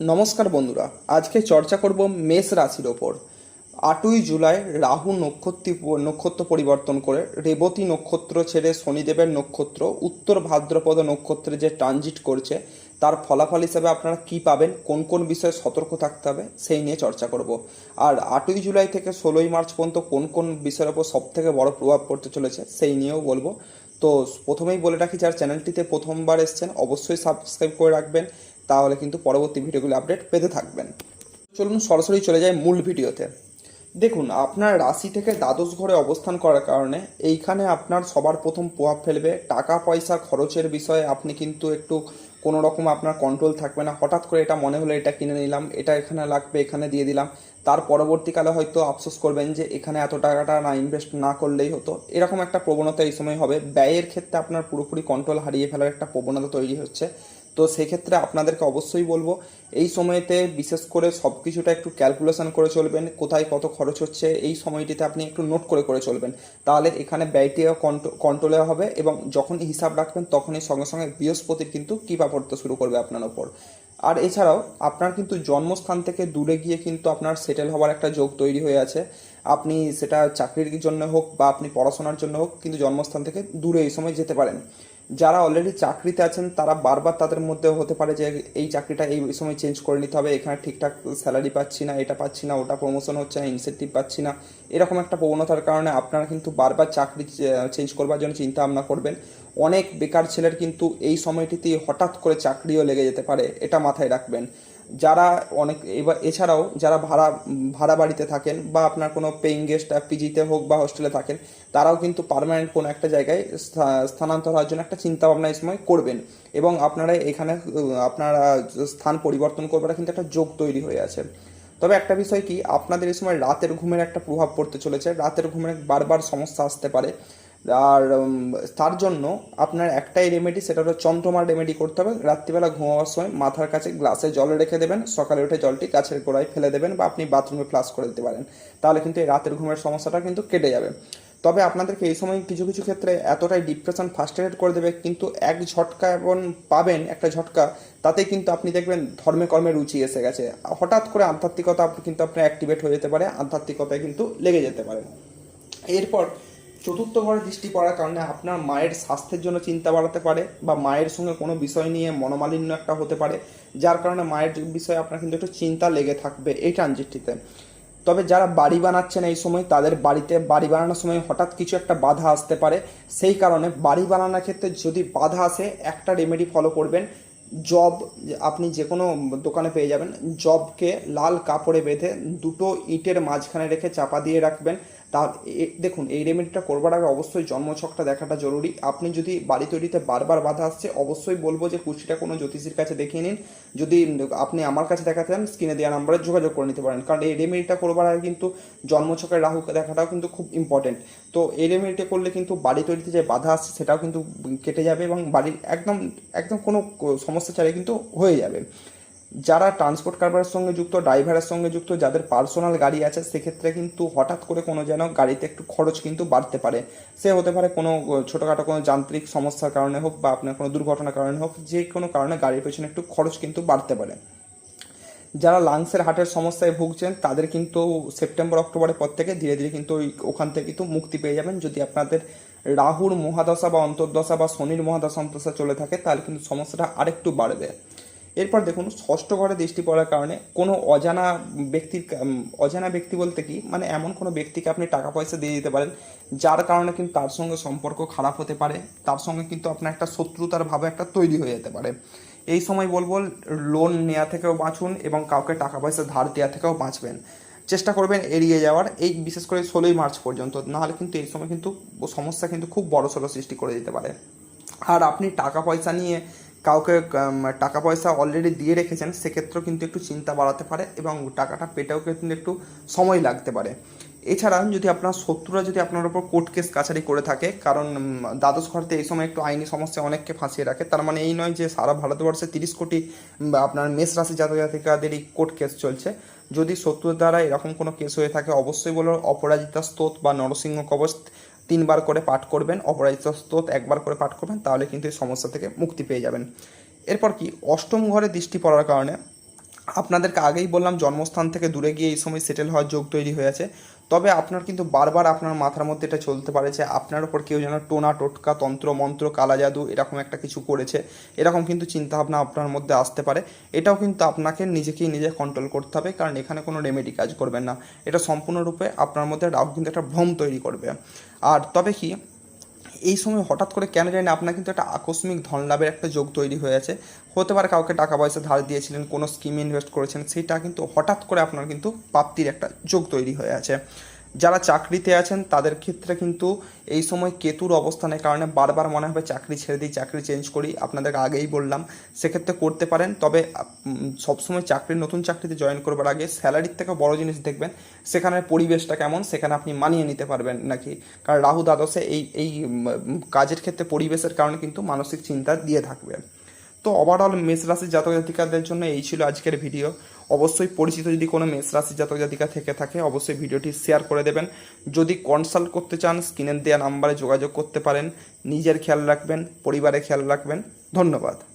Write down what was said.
নমস্কার বন্ধুরা, আজকে চর্চা করব মেষ রাশির ওপর। আটই জুলাই রাহু নক্ষত্র নক্ষত্র পরিবর্তন করে রেবতী নক্ষত্র ছেড়ে শনিদেবের নক্ষত্র, উত্তর ভাদ্রপদ নক্ষত্রে যে ট্রানজিট করছে, তার ফলাফল হিসাবে আপনারা কি পাবেন, কোন কোন বিষয়ে সতর্ক থাকতে হবে, সেই নিয়ে চর্চা করব। আর আটই জুলাই থেকে ষোলোই মার্চ পর্যন্ত কোন কোন বিষয়ের ওপর সব থেকে বড় প্রভাব পড়তে চলেছে, সেই নিয়েও বলব। তো প্রথমেই বলে রাখি, যার চ্যানেলটিতে প্রথমবার এসছেন, অবশ্যই সাবস্ক্রাইব করে রাখবেন। তাহলে কিন্তু পরবর্তী ভিডিওগুলো আপডেট পেতে থাকবেন। চলুন সরাসরি চলে যাই মূল ভিডিওতে। দেখুন, আপনার রাশি থেকে দ্বাদশ ঘরে অবস্থান করার কারণে এইখানে আপনার সবার প্রথম প্রভাব ফেলবে। টাকা পয়সা খরচের বিষয়ে আপনি কিন্তু একটু কোনো রকম আপনার কন্ট্রোল থাকবে না। হঠাৎ করে এটা মনে হলো, এটা কিনে নিলাম, এটা এখানে লাগবে, এখানে দিয়ে দিলাম। তার পরবর্তীকালে হয়তো আফসোস করবেন যে, এখানে এত টাকাটা না ইনভেস্ট না করলেই হতো। এরকম একটা প্রবণতা এই সময় হবে। ব্যয়ের ক্ষেত্রে আপনার পুরোপুরি কন্ট্রোল হারিয়ে ফেলার একটা প্রবণতা তৈরি হচ্ছে। তো সেক্ষেত্রে আপনাদেরকে অবশ্যই বলব, এই সময়তে বিশেষ করে সব কিছুটা একটু ক্যালকুলেশন করে চলবেন, কোথায় কত খরচ হচ্ছে, এই সময়টিতে আপনি একটু নোট করে করে চলবেন। তাহলে এখানে ব্যয়টিও কন্ট্রোলে হবে এবং যখন হিসাব রাখবেন তখনই সঙ্গে সঙ্গে বৃহস্পতির কিন্তু কৃপা পড়তে শুরু করবে আপনার ওপর। আর এছাড়াও আপনার কিন্তু জন্মস্থান থেকে দূরে গিয়ে কিন্তু আপনার সেটেল হওয়ার একটা যোগ তৈরি হয়ে আছে। আপনি সেটা চাকরির জন্য হোক বা আপনি পড়াশোনার জন্য হোক কিন্তু জন্মস্থান থেকে দূরে এই সময় যেতে পারেন। যারা অলরেডি চাকরিতে আছেন, তারা বারবার তাদের মধ্যে হতে পারে যে এই চাকরিটা এই সময় চেঞ্জ করে নিতে হবে, এখানে ঠিকঠাক স্যালারি পাচ্ছি না, এটা পাচ্ছি না, ওটা প্রমোশন হচ্ছে না ইনসেন্টিভ পাচ্ছি না, এরকম একটা প্রবণতার কারণে আপনারা কিন্তু বারবার চাকরি চেঞ্জ করবার জন্য চিন্তা ভাবনা করবেন। অনেক বেকার ছেলের কিন্তু এই সময়টিতে হঠাৎ করে চাকরিও লেগে যেতে পারে, এটা মাথায় রাখবেন। যারা অনেক, এবার এছাড়াও যারা ভাড়া ভাড়া বাড়িতে থাকেন বা আপনার কোনো পেইং গেস্ট পিজিতে হোক বা হোস্টেলে থাকেন, তারাও কিন্তু পার্মানেন্ট কোনো একটা জায়গায় স্থানান্তর হওয়ার জন্য একটা চিন্তা ভাবনা এই সময় করবেন। এবং আপনারা এখানে, আপনারা স্থান পরিবর্তন করবার কিন্তু একটা যোগ তৈরি হয়ে আছে। তবে একটা বিষয় কি, আপনাদের এই সময় রাতের ঘুমের একটা প্রভাব পড়তে চলেছে। রাতের ঘুমের বারবার সমস্যা আসতে পারে। আর তার জন্য আপনার একটাই রেমেডি সেটা হলো চন্দ্রমার রেমেডি করতে হবে। রাত্রিবেলা ঘুমাবার সময় মাথার কাছে গ্লাসে জল রেখে দেবেন, সকালে উঠে জলটি গাছের গোড়ায় ফেলে দেবেন বা আপনি বাথরুমে ফ্লাশ করে দিতে পারেন। তাহলে কিন্তু এই রাতের ঘুমের সমস্যাটা কিন্তু কেটে যাবে। তবে আপনাদেরকে এই সময় কিছু কিছু ক্ষেত্রে এতটাই ডিপ্রেশন ফার্স্টেড করে দেবে, কিন্তু এক ঝটকা এবং পাবেন, একটা ঝটকা, তাতে কিন্তু আপনি দেখবেন ধর্মে কর্মে রুচি এসে গেছে। হঠাৎ করে আধ্যাত্মিকতা কিন্তু আপনার অ্যাক্টিভেট হয়ে যেতে পারে, আধ্যাত্মিকতায় কিন্তু লেগে যেতে পারে। এরপর চতুর্থ ঘরে দৃষ্টি পড়ার কারণে আপনার মায়ের স্বাস্থ্যের জন্য চিন্তা বাড়াতে পারে বা মায়ের সঙ্গে কোনো বিষয় নিয়ে মনোমালিন্য একটা হতে পারে, যার কারণে মায়ের বিষয়ে আপনার কিন্তু একটু চিন্তা লেগে থাকবে এই ট্রানজিটটিতে। তবে যারা বাড়ি বানাচ্ছেন এই সময়, তাদের বাড়িতে বাড়ি বানানোর সময় হঠাৎ কিছু একটা বাধা আসতে পারে। সেই কারণে বাড়ি বানানোর ক্ষেত্রে যদি বাধা আসে, একটা রেমেডি ফলো করবেন। জব আপনি যে কোনো দোকানে পেয়ে যাবেন। জবকে লাল কাপড়ে বেঁধে দুটো ইটের মাঝখানে রেখে চাপা দিয়ে রাখবেন। তা দেখুন, এই রেমেডিটা করবার আগে অবশ্যই জন্মছকটা দেখাটা জরুরি। আপনি যদি বাড়ি তৈরিতে বারবার বাধা আসছে, অবশ্যই বলব যে কুষ্টিটা কোনো জ্যোতিষীর কাছে দেখিয়ে নিন। যদি আপনি আমার কাছে দেখাতে চান স্ক্রিনে দেওয়া নাম্বারে যোগাযোগ করে নিতে পারেন। কারণ এই রেমেডিটা করবার আগে কিন্তু জন্মছকের রাহু দেখাটাও কিন্তু খুব ইম্পর্টেন্ট তো এই রেমেডিটা করলে কিন্তু বাড়ি তৈরিতে যে বাধা আসছে, সেটাও কিন্তু কেটে যাবে এবং বাড়ির একদম একদম কোনো সমস্যা ছাড়াই কিন্তু হয়ে যাবে। যারা ট্রান্সপোর্ট কারবারের সঙ্গে যুক্ত ড্রাইভারের সঙ্গে যুক্ত, যাদের পার্সোনাল গাড়ি আছে, সেক্ষেত্রে কিন্তু হঠাৎ করে কোনো যেন গাড়িতে একটু খরচ কিন্তু বাড়তে পারে। সে হতে পারে কোনো ছোটোখাটো কোনো যান্ত্রিক সমস্যার কারণে হোক বা আপনার কোনো দুর্ঘটনার কারণে হোক, যে কোনো কারণে গাড়ির পেছনে একটু খরচ কিন্তু বাড়তে পারে। যারা লাংসের হার্টের সমস্যায় ভুগছেন, তাদের কিন্তু সেপ্টেম্বর, অক্টোবরের পর থেকে ধীরে ধীরে কিন্তু ওই ওখান থেকে কিন্তু মুক্তি পেয়ে যাবেন। যদি আপনাদের রাহুর মহাদশা বা অন্তর্দশা বা শনির মহাদশা অন্তর্দশা চলে থাকে, তাহলে কিন্তু সমস্যাটা আরেকটু বাড়বে। এরপর দেখুন, ষষ্ঠ ঘরে দৃষ্টি পড়ার কারণে কোনো অজানা ব্যক্তির অজানা ব্যক্তি বলতে কি মানে এমন কোনো ব্যক্তিকে আপনি টাকা পয়সা দিয়ে দিতে পারেন, যার কারণে কিন্তু তার সঙ্গে সম্পর্ক খারাপ হতে পারে, তার সঙ্গে কিন্তু আপনার একটা শত্রুতার ভাবে একটা তৈরি হয়ে যেতে পারে। এই সময় বলব লোন নেওয়া থেকেও বাঁচুন এবং কাউকে টাকা পয়সা ধার দেওয়া থেকেও বাঁচবেন। চেষ্টা করবেন এড়িয়ে যাওয়ার, এই বিশেষ করে ষোলোই মার্চ পর্যন্ত, নাহলে কিন্তু এই সময় কিন্তু সমস্যা কিন্তু খুব বড় সড়ো সৃষ্টি করে দিতে পারে। আর আপনি টাকা পয়সা নিয়ে কাউকে টাকা পয়সা অলরেডি দিয়ে রেখেছেন, সেক্ষেত্রেও কিন্তু একটু চিন্তা বাড়াতে পারে এবং টাকাটা পেটেও কিন্তু একটু সময় লাগতে পারে। এছাড়া যদি আপনার শত্রুরা যদি আপনার উপর কোর্ট কেস কাছারি করে থাকে, কারণ দ্বাদশ ঘরতে এই সময় একটু আইনি সমস্যা অনেককে ফাঁসিয়ে রাখে, তার মানে এই নয় যে সারা ভারতবর্ষে তিরিশ কোটি আপনার মেষ রাশি জাতক জাতিকাদেরই কোর্ট কেস চলছে। যদি শত্রুর দ্বারা এরকম কোনো কেস হয়ে থাকে, অবশ্যই বলো, অপরাজিতা স্তোত বা নরসিংহ কবচ তিনবার করে পাঠ করবেন অপরাজিত স্তোত একবার করে পাঠ করবেন, তাহলে কিন্তু এই সমস্যা থেকে মুক্তি পেয়ে যাবেন। এরপর কি, অষ্টম ঘরে দৃষ্টি পড়ার কারণে আপনাদেরকে আগেই বললাম, জন্মস্থান থেকে দূরে গিয়ে এই সময় সেটেল হওয়ার যোগ তৈরি হয়েছে তবে আপনার কিন্তু বারবার আপনার মাথার মধ্যে এটা চলতে পারে যে আপনার ওপর কেউ যেন টোনা, টোটকা, তন্ত্র, মন্ত্র, কালা জাদু এরকম একটা কিছু করেছে। এরকম কিন্তু চিন্তাভাবনা আপনার মধ্যে আসতে পারে। এটাও কিন্তু আপনাকে নিজেকেই নিজে কন্ট্রোল করতে হবে, কারণ এখানে কোনো রেমেডি কাজ করবেন না। এটা সম্পূর্ণরূপে আপনার মধ্যে রাহু কিন্তু একটা ভ্রম তৈরি করবে। আর তবে কি এই সময় হঠাৎ করে কেন জানি আপনার কিন্তু একটা আকস্মিক ধন লাভের একটা যোগ তৈরি হয়ে আছে। হতে পারে কাউকে টাকা পয়সা ধার দিয়েছিলেন, কোনো স্কিমে ইনভেস্ট করেছেন, সেটা কিন্তু হঠাৎ করে আপনার কিন্তু প্রাপ্তির একটা যোগ তৈরি হয়ে আছে। যারা চাকরিতে আছেন, তাদের ক্ষেত্রে কিন্তু এই সময় কেতুর অবস্থানের কারণে বারবার মনে হবে চাকরি ছেড়ে দিই, চাকরি চেঞ্জ করি। আপনাদেরকে আগেই বললাম, সেক্ষেত্রে করতে পারেন। তবে সবসময় চাকরি নতুন চাকরিতে জয়েন করবার আগে স্যালারির থেকে বড় জিনিস দেখবেন, সেখানের পরিবেশটা কেমন, সেখানে আপনি মানিয়ে নিতে পারবেন নাকি? কারণ রাহু দ্বাদশে এই এই কাজের ক্ষেত্রে পরিবেশের কারণে কিন্তু মানসিক চিন্তা দিয়ে থাকবে। তো ওভারঅল মেষ রাশির জাতক জাতিকাদের জন্য এই ছিল আজকের ভিডিও অবশ্যই পরিচিত যদি কোনো মেষ রাশি জাতক জাতিকা থেকে থাকে, অবশ্যই ভিডিওটি শেয়ার করে দেবেন। যদি কনসাল্ট করতে চান, স্ক্রিনের দেওয়া নাম্বারে যোগাযোগ করতে পারেন। নিজের খেয়াল রাখবেন, পরিবারের খেয়াল রাখবেন। ধন্যবাদ।